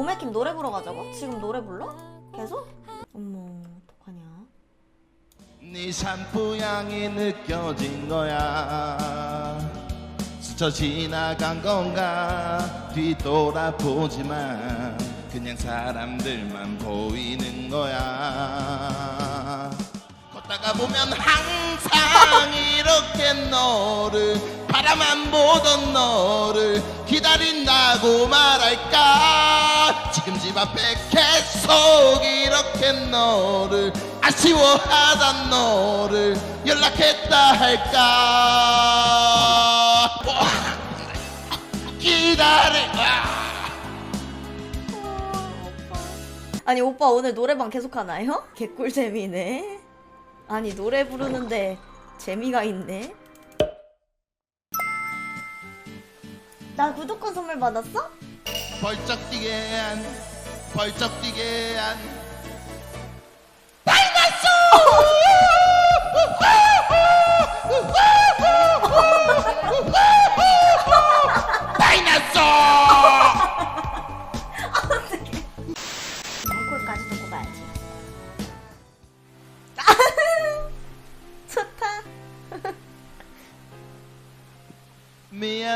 오메킴 노래 부러 가자고? 지금 노래 불러? 계속? 어머 어떡하냐 네 샴푸 향이 느껴진 거야 스쳐 지나간 건가 뒤돌아보지만 그냥 사람들만 보이는 거야 걷다가 보면 항상 이렇게 너를 바라만 보던 너를 기다린다고 말할까? 지금 집 앞에 계속 이렇게 너를 아쉬워하던 너를 연락했다 할까? 와, 기다려. 아. 아니 오빠 오늘 노래방 계속 하나요? 개꿀 재미네. 아니 노래 부르는데 재미가 있네 나 구독권 선물 받았어? 벌쩍 뛰게 한 벌쩍 뛰게 한. 다이나소 앵콜까지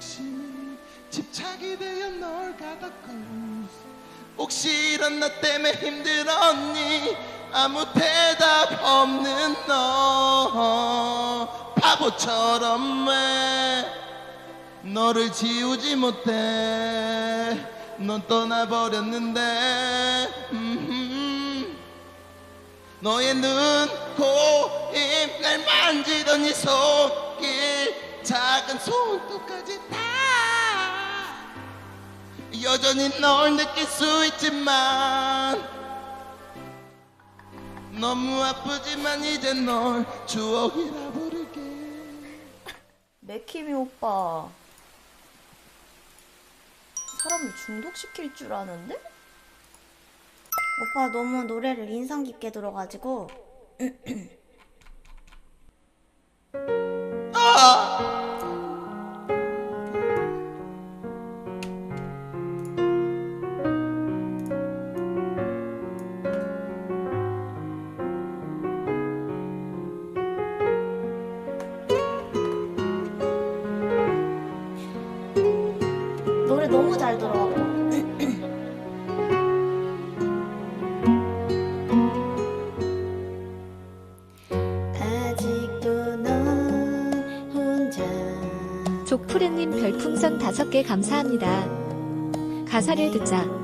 욕심이 집착이 되어 널 가뒀고 혹시 이런 나 때문에 힘들었니? 아무 대답 없는 너. 바보처럼 왜 너를 지우지 못해? 넌 떠나버렸는데. 음 너의 눈, 코, 입, 날 만지던 이 손길 작은 손톱까지 다. 여전히 널 느낄 수 있지만 너무 아프지만 이제 널 추억이라 부를게. 맥키미 오빠. 사람을 중독시킬 줄 아는데? 오빠 너무 노래를 인상 깊게 들어가지고 너무 잘 들어가고 아직도 넌 혼자 족푸르님 별풍선 5개 감사합니다. 가사를 듣자.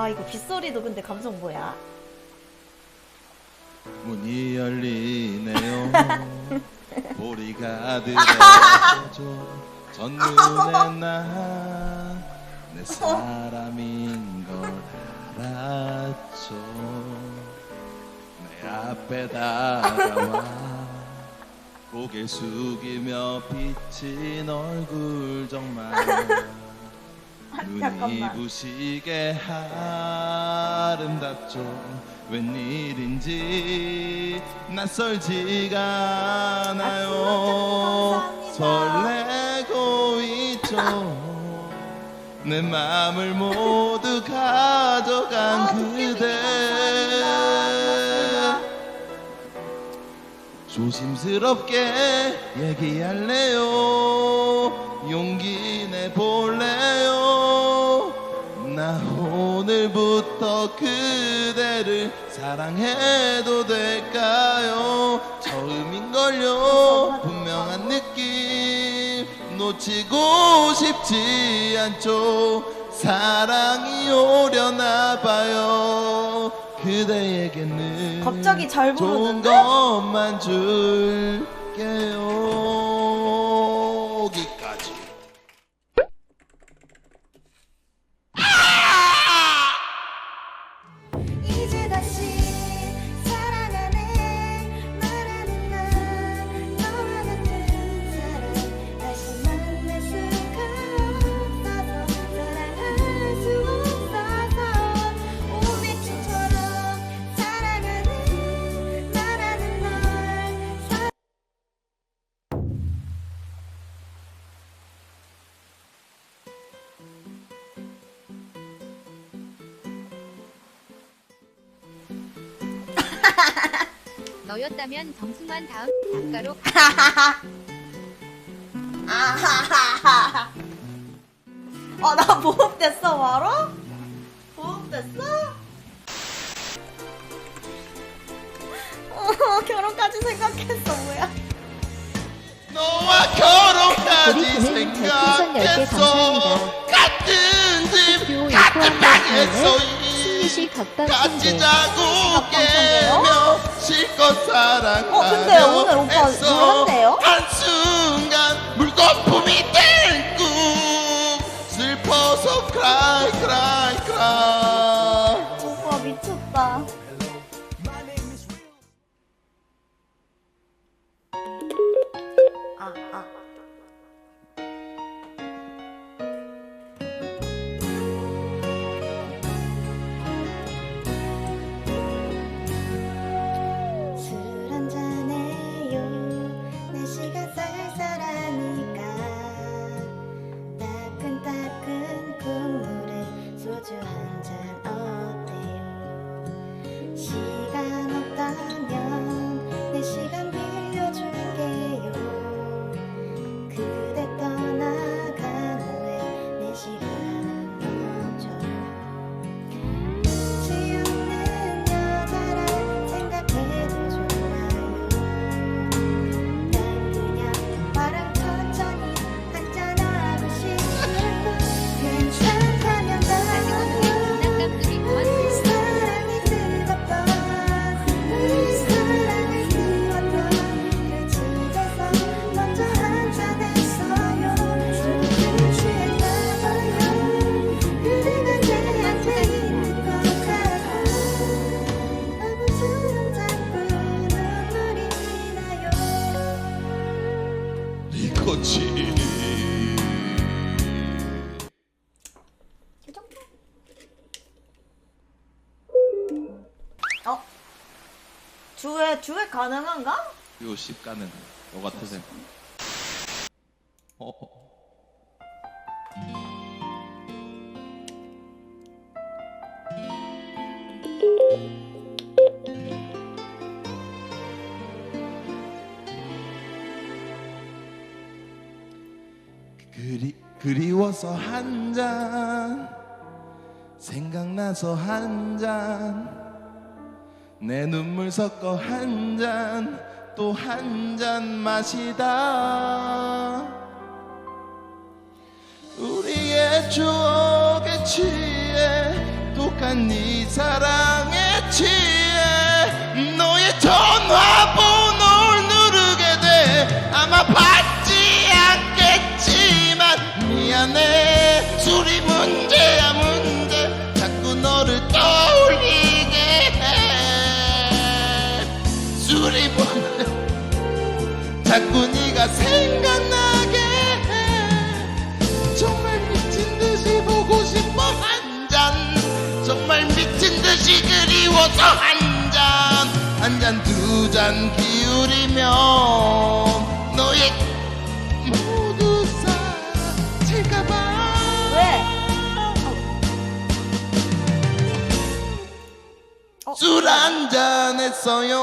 와 이거 빗소리도 근데 감성 뭐야? 문이 열리네요. 보리가 들어오죠 전눈에 나내 사람인 걸 알았죠. 내 앞에 다가와 고개 숙이며 비친 얼굴 정말 눈이. 부시게 아름답죠. 웬일인지 낯설지가 않아요. 설레고 있죠. 내 맘을 모두 가져간 그대. 조심스럽게 얘기할래요. 용기 내볼래 오늘부터 그대를 사랑해도 될까요? 처음인걸요. 분명한 느낌 놓치고 싶지 않죠. 사랑이 오려나 봐요. 그대에게는 갑자기 잘 좋은 부르는데? 것만 줄게요 너였다면 정승환 다음 작가로 아하하하. 어, 나 보험됐어, 바로? 보험됐어? 어, 결혼까지 생각했어, 뭐야. 너와 결혼까지 우리 부모님 별풍선 10개 생각했어 감사합니다. 같은 집표 같은 방에서 각방 같이 자고? 깨며 실컷 사랑하며 어, 근데 오늘 오빠 노란데요? 어? 주회, 주회 가능한가? 요10 가능 너 같으세요 어. 그리 그리워서 한 잔 생각나서 한 잔 내 눈물 섞어 한 잔 또 한 잔 마시다. 우리의 추억에 취해 독한 네 사랑에 취해 너의 전화번호를 누르게 돼. 아마 네가 생각나게 해. 정말 미친 듯이 보고 싶어 한 잔. 정말 미친 듯이 그리워서 한 잔. 한 잔 두 잔 기울이면 너의 모두 사라질까봐. 왜? 술 한 잔 했어요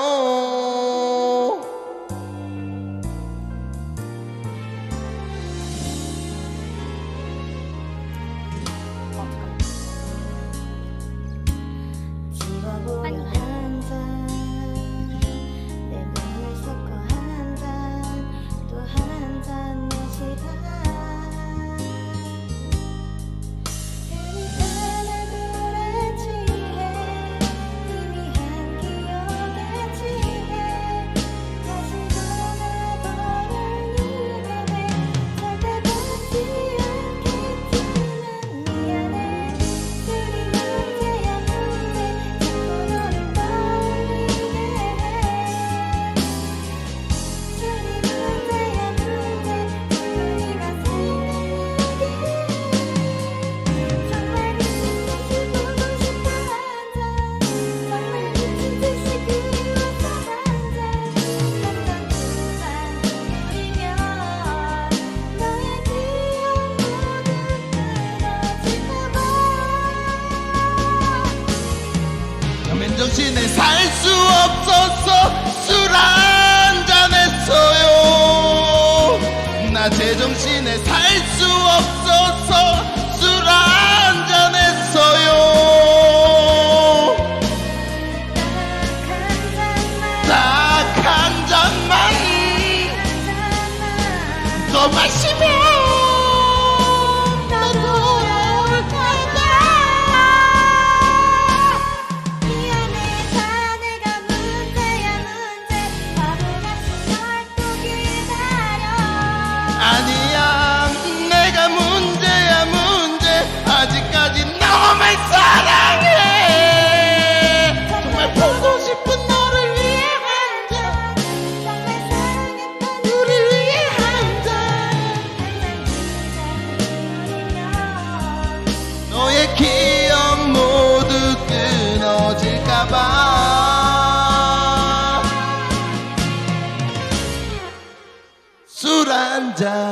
없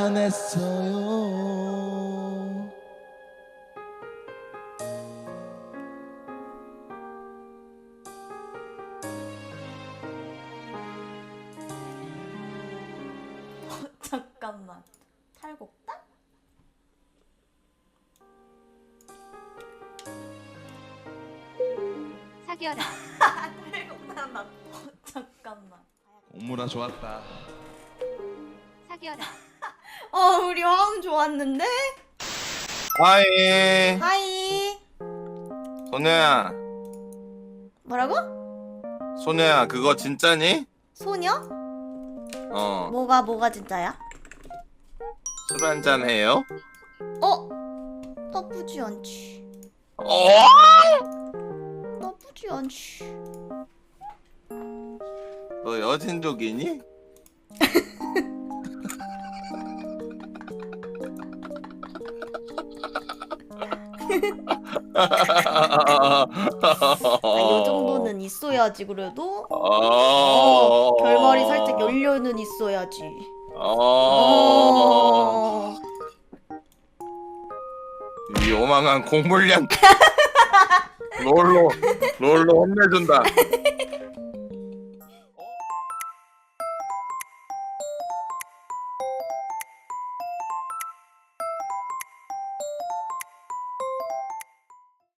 한잔 했어요 잠깐만. 탈곡다? 사겨라. 탈곡다 나. 잠깐만. 오무라 좋았다 사겨라. 어 우리 화음 좋았는데? 하이 하이. 소녀야 뭐라고? 소녀야 그거 진짜니? 소녀? 어 술 뭐가 뭐가 진짜야? 한잔 해요? 어? 나쁘지 않지. 어? 나쁘지 않지. 너 여진족이니? 아, 요 정도는 있어야지 그래도. 어, 어, 결말이 살짝 열려는 있어야지. 어, 어. 이 요망한 공물량 롤로 롤로 혼내준다